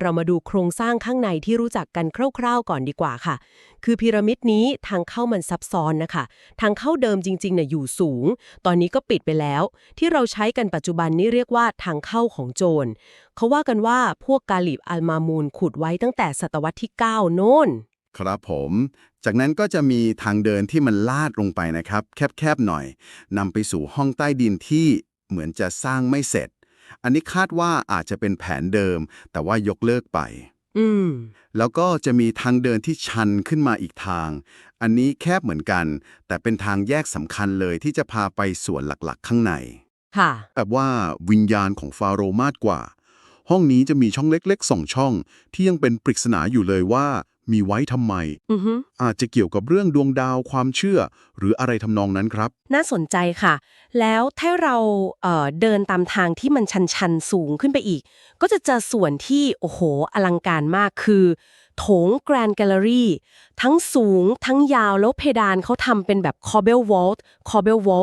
เรามาดูโครงสร้างข้างในที่รู้จักกันคร่าวๆก่อนดีกว่าค่ะ คือพีระมิดนี้ทางเข้ามันซับซ้อนนะคะ ทางเข้าเดิมจริงๆเนี่ยอยู่สูง ตอนนี้ก็ปิดไปแล้ว ที่เราใช้กันปัจจุบันนี้เรียกว่าทางเข้าของโจรเขาว่ากันว่าพวกกาลิบอัลมามูนขุดไว้ตั้งแต่ศตวรรษที่ 9 โน่นครับผม จากนั้นก็จะมีทางเดินที่มันลาดลงไปนะครับ แคบๆหน่อยนำไปสู่ห้องใต้ดินที่เหมือนจะสร้างไม่เสร็จ อันนี้คาดว่าอาจจะเป็นแผนเดิม แต่ว่ายกเลิกไป อืม แล้วก็จะมีทางเดินที่ชันขึ้นมาอีกทาง อันนี้แคบเหมือนกัน แต่เป็นทางแยกสำคัญเลยที่จะพาไปส่วนหลักๆ ข้างใน ค่ะ แบบว่าวิญญาณของฟาโรห์มากกว่า ห้องนี้จะมีช่องเล็กๆสองช่อง ที่ยังเป็นปริศนาอยู่เลยว่า มีไว้ทำไมอือฮึอาจจะเกี่ยวกับเรื่องดวงดาวความเชื่อ หรืออะไรทำนองนั้นครับ น่าสนใจค่ะ แล้วถ้าเราเอ่อเดินตามทางที่มันชันๆ สูงขึ้นไปอีก ก็จะเจอส่วนที่ โอ้โห อลังการมากคือโถงแกรนด์แกลเลอรี่ทั้งสูงทั้งยาวแล้วเพดานเขาทำเป็นแบบคอเบลวอลต์คอเบลวอลต์